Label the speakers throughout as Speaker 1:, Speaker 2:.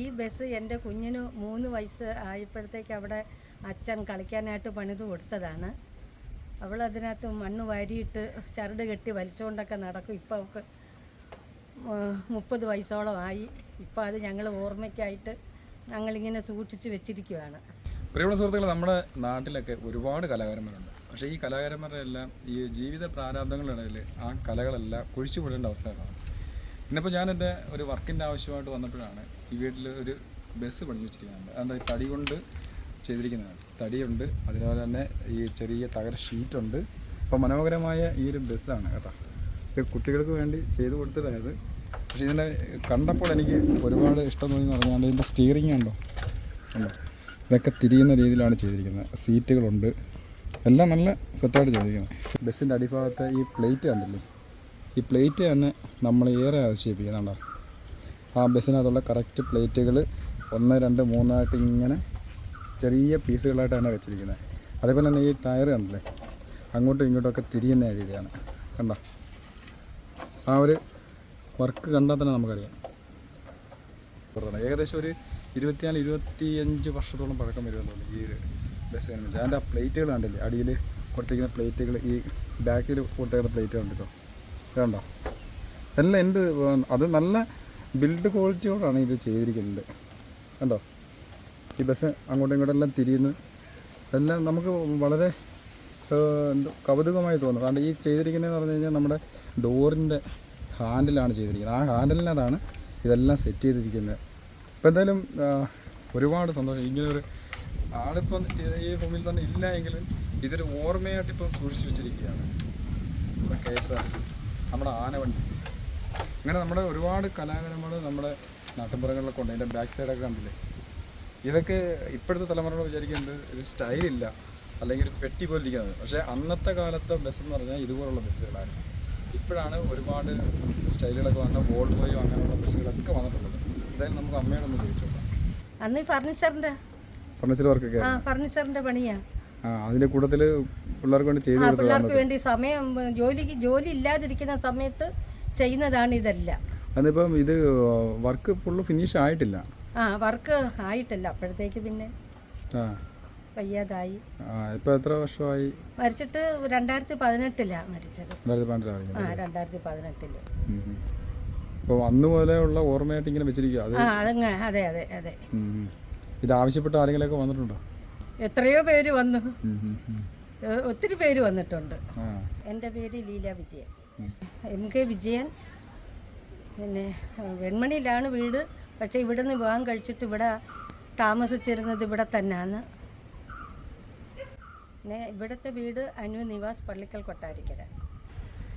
Speaker 1: ഈ ബസ് എന്റെ കുഞ്ഞിന് മൂന്ന് വയസ്സ് ആയപ്പോഴത്തേക്ക് അവിടെ അച്ഛൻ കളിക്കാനായിട്ട് പണിത് കൊടുത്തതാണ്. അവൾ അതിനകത്ത് മണ്ണ് വാരിയിട്ട് ചരട് കെട്ടി വലിച്ചുകൊണ്ടൊക്കെ നടക്കും. ഇപ്പോൾ അവൾക്ക് മുപ്പത് വയസ്സോളം ആയി. ഇപ്പോൾ അത് ഞങ്ങൾ ഓർമ്മയ്ക്കായിട്ട് ഞങ്ങളിങ്ങനെ സൂക്ഷിച്ച് വെച്ചിരിക്കുകയാണ്
Speaker 2: പ്രിയമുള്ള സുഹൃത്തുക്കൾ നമ്മുടെ നാട്ടിലൊക്കെ ഒരുപാട് കലാകാരന്മാരുണ്ട്. പക്ഷേ ഈ കലാകാരന്മാരുടെ എല്ലാം ഈ ജീവിത പ്രാരാബ്ദങ്ങളുടെ ഇടയിൽ ആ കലകളെല്ലാം കുഴിച്ചു വിടേണ്ട അവസ്ഥകളാണ് ഇന്നിപ്പോൾ ഞാൻ എന്റെ ഒരു വർക്കിന്റെ ആവശ്യമായിട്ട് വന്നപ്പോഴാണ് ഈ വീട്ടിൽ ഒരു ബസ് പണി വെച്ചിരിക്കുന്നത് അതെന്താ തടി കൊണ്ട് ചെയ്തിരിക്കുന്നതാണ് തടിയുണ്ട് അതുപോലെ തന്നെ ഈ ചെറിയ തകര ഷീറ്റുണ്ട്. അപ്പോൾ മനോഹരമായ ഈ ഒരു ബസ്സാണ് കേട്ടോ. ഇത് കുട്ടികൾക്ക് വേണ്ടി ചെയ്തു കൊടുത്തതായത്. പക്ഷേ ഇതിന്റെ കണ്ടപ്പോൾ എനിക്ക് ഒരുപാട് ഇഷ്ടം തോന്നി പറഞ്ഞാൽ ഇതിന്റെ സ്റ്റിയറിംഗ് ഉണ്ടോ ഉണ്ടോ ഇതൊക്കെ തിരിയുന്ന രീതിയിലാണ് ചെയ്തിരിക്കുന്നത്. സീറ്റുകളുണ്ട് എല്ലാം നല്ല സെറ്റായിട്ട് ചെയ്തിരിക്കുന്നത്. ബസ്സിന്റെ അടിഭാഗത്തെ ഈ പ്ലേറ്റ് കണ്ടില്ലേ? ഈ പ്ലേറ്റ് തന്നെ നമ്മൾ ഏറെ ആവശ്യപ്പിക്കുന്നുണ്ട് ആ ബസ്സിനകത്തുള്ള കറക്റ്റ് പ്ലേറ്റുകൾ ഒന്ന് രണ്ട് മൂന്നായിട്ട് ഇങ്ങനെ ചെറിയ പീസുകളായിട്ടാണ് വെച്ചിരിക്കുന്നത്. അതേപോലെ തന്നെ ഈ ടയർ കണ്ടില്ലേ? അങ്ങോട്ടും ഇങ്ങോട്ടും ഒക്കെ തിരിയുന്ന രീതിയാണ്. കണ്ടോ? ആ ഒരു വർക്ക് കണ്ടാൽ തന്നെ നമുക്കറിയാം. ഏകദേശം ഒരു ഇരുപത്തിനാല് ഇരുപത്തിയഞ്ച് വർഷത്തോളം പഴക്കം വരുമെന്ന് ഈ ഒരു ബസ് അതിന്റെ ആ പ്ലേറ്റുകൾ കണ്ടില്ലേ? അടിയിൽ കൊടുത്തിരിക്കുന്ന പ്ലേറ്റുകൾ ഈ ബാക്കിൽ കൊടുത്തേക്കുന്ന പ്ലേറ്റുകൾ കണ്ടിട്ടോ? കണ്ടോ? എല്ലാം എന്ത് അത് നല്ല ബിൽഡ് ക്വാളിറ്റിയോടാണ് ഇത് ചെയ്തിരിക്കുന്നത്. കണ്ടോ? ഈ ബസ് അങ്ങോട്ടും ഇങ്ങോട്ടും എല്ലാം തിരിയുന്നു. എല്ലാം നമുക്ക് വളരെ കൗതുകമായി തോന്നും. കാരണം ഈ ചെയ്തിരിക്കുന്നതെന്ന് പറഞ്ഞു കഴിഞ്ഞാൽ നമ്മുടെ ഡോറിന്റെ ഹാൻഡിലാണ് ചെയ്തിരിക്കുന്നത്. ആ ഹാൻഡിലിനകത്താണ് ഇതെല്ലാം സെറ്റ് ചെയ്തിരിക്കുന്നത്. ഇപ്പം എന്തായാലും ഒരുപാട് സന്തോഷം. ഇങ്ങനെ ഒരു ആളിപ്പം ഈ ഭൂമിയിൽ തന്നെ ഇല്ല എങ്കിലും ഇതൊരു ഓർമ്മയായിട്ട് ഇപ്പം സൂക്ഷിച്ചു വെച്ചിരിക്കുകയാണ്. നമ്മുടെ കെ എസ് ആർ സി നമ്മുടെ ആനവണ്ടി. അങ്ങനെ നമ്മുടെ ഒരുപാട് കലാകാരന്മാർ നമ്മുടെ നാട്ടിൻപുറങ്ങളിലൊക്കെ ഉണ്ട്. അതിന്റെ ബാക്ക് സൈഡൊക്കെ കണ്ടില്ലേ? ഇതൊക്കെ ഇപ്പോഴത്തെ തലമുറകൾ വിചാരിക്കുന്നത് ഒരു സ്റ്റൈലില്ല അല്ലെങ്കിൽ ഒരു പെട്ടി പോലെ ഇരിക്കുന്നത്. പക്ഷേ അന്നത്തെ കാലത്തെ ബസ് എന്ന് പറഞ്ഞാൽ ഇതുപോലുള്ള ബസ്സുകളായിരുന്നു ഇപ്പോഴാണ് ഒരുപാട് സ്റ്റൈലുകളൊക്കെ വന്ന വോൾവോയോ അങ്ങനെയുള്ള ബസ്സുകളൊക്കെ വന്നിട്ടുള്ളത്. എന്തായാലും നമുക്ക് അമ്മയോടൊന്ന് ചോദിച്ചോളാം
Speaker 1: അന്ന് ഫർണിച്ചറിന്റെ
Speaker 2: ഫർണിച്ചർ വർക്കൊക്കെ
Speaker 1: ഫർണിച്ചറിന്റെ പണിയാണ്
Speaker 2: ആ അതിന്റെ കൂട്ടത്തിൽ പിള്ളേർക്ക് വേണ്ടി ചെയ്തു
Speaker 1: പിള്ളേർക്ക് വേണ്ടി സമയം ജോലിക്ക് ജോലി ഇല്ലാതിരിക്കുന്ന സമയത്ത് ചെയ്യുന്നതാണ് ഇതെല്ലാം.
Speaker 2: അതിപ്പം ഇത് വർക്ക് ഫുള്ള് ഫിനിഷ് ആയിട്ടില്ല.
Speaker 1: ആ വർക്ക് ആയിട്ടില്ല. അപ്പോഴത്തേക്ക് പിന്നെ വയ്യാതായി.
Speaker 2: ഇപ്പം എത്ര വർഷമായി?
Speaker 1: മരിച്ചിട്ട് രണ്ടായിരത്തി പതിനെട്ടിലാണ് മരിച്ചത്.
Speaker 2: രണ്ടായിരത്തി
Speaker 1: പതിനെട്ടിൽ
Speaker 2: അപ്പോൾ അന്ന് മുതലേ ഉള്ള ഓർമ്മയായിട്ട് ഇങ്ങനെ വെച്ചിരിക്കുക അത്
Speaker 1: അതെ അതെ.
Speaker 2: ഇത് ആവശ്യപ്പെട്ട ആരെങ്കിലുമൊക്കെ വന്നിട്ടുണ്ടോ?
Speaker 1: എത്രയോ പേര് വന്നു. ഒത്തിരി പേര് വന്നിട്ടുണ്ട്. എന്റെ പേര് Leela Vijayan. M K Vijayan. പിന്നെ വെൺമണിയിലാണ് വീട്. പക്ഷേ ഇവിടെ നിന്ന് വിവാഹം കഴിച്ചിട്ട് ഇവിടെ താമസിച്ചിരുന്നത് ഇവിടെ തന്നെയാണ് പിന്നെ ഇവിടുത്തെ വീട് അനു നിവാസ് പള്ളിക്കൽ കൊട്ടാരിക്കര.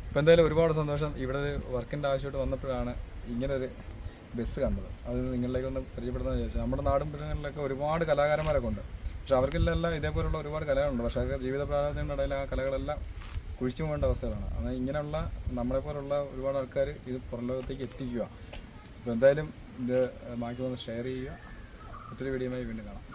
Speaker 2: ഇപ്പം എന്തായാലും ഒരുപാട് സന്തോഷം. ഇവിടെ ഒരു വർക്കിന്റെ ആവശ്യമായിട്ട് വന്നപ്പോഴാണ് ഇങ്ങനെ ഒരു ബസ് കണ്ടത്. അത് നിങ്ങളിലേക്ക് ഒന്ന് പരിചയപ്പെടുന്നതെന്ന് വിചാരിച്ചു നമ്മുടെ നാടും പുരങ്ങളിലൊക്കെ ഒരുപാട് കലാകാരന്മാരൊക്കെ ഉണ്ട്. പക്ഷെ അവർക്കെല്ലാം ഇതേപോലുള്ള ഒരുപാട് കലകളുണ്ട്. പക്ഷെ അവർക്ക് ജീവിത പ്രാധാന്യത്തിന്റെ ഇടയിൽ ആ കലകളെല്ലാം കുഴിച്ചു പോകേണ്ട അവസ്ഥകളാണ്. എന്നാൽ ഇങ്ങനെയുള്ള നമ്മളെ പോലുള്ള ഒരുപാട് ആൾക്കാർ ഇത് പുറം ലോകത്തേക്ക് എത്തിക്കുക. അപ്പോൾ എന്തായാലും ഇത് മാക്സിമം ഷെയർ ചെയ്യുക. ഒത്തിരി വീഡിയോയുമായി വീണ്ടും കാണാം.